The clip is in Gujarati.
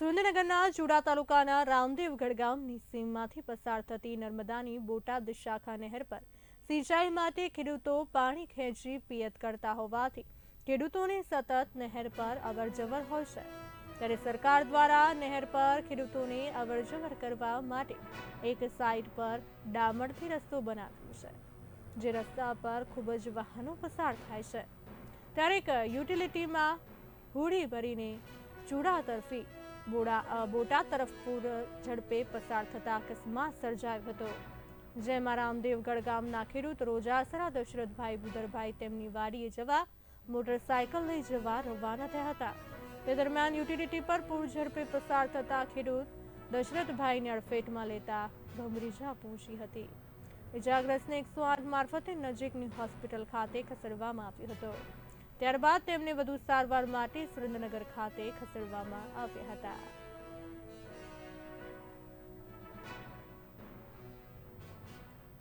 સુરેન્દ્રનગરના ચુડા તાલુકાના રામદેવગઢ ગામની સીમમાંથી પસાર થતી નર્મદાની બોટાદ શાખા નહેર પર સિંચાઈ માટે ખેડૂતો પાણી ખેંચી પિયત કરતા હોવાથી ખેડૂતોને સતત નહેર પર અવરજવર હોય છે. ત્યારે સરકાર દ્વારા નહેર પર ખેડૂતોને અવરજવર કરવા માટે એક સાઇડ પર ડામરથી રસ્તો બનાવ્યો છે, જે રસ્તા પર ખૂબ જ વાહનો પસાર થાય છે. ત્યારે એક યુટિલિટીમાં હોડી ભરીને ચૂડા તરફી બોડા બોટાદ તરફ પૂર ઝડપે પસાર થતા અકસ્માત સર્જાયો હતો. જેમાં રામદેવગઢ ગામના ખેડૂત રોજાસરા દશરથભાઈ બુદરભાઈ તેમની વાડીએ જવા મોટરસાયકલ લઈ જવા રવાના થયા હતા. તે દરમિયાન યુટિલિટી પર પૂર ઝડપે પસાર થતા ખેડૂત દશરથભાઈને અડફેટમાં લેતા ભમરીજા પહોંચી હતી. ઇજાગ્રસ્તને એકસો આઠ મારફતે નજીકની હોસ્પિટલ ખાતે ખસેડવામાં આવ્યો હતો. ત્યારબાદ તેમને વધુ સારવાર માટે સુરેન્દ્રનગર ખાતે ખસેડવામાં આવ્યા હતા.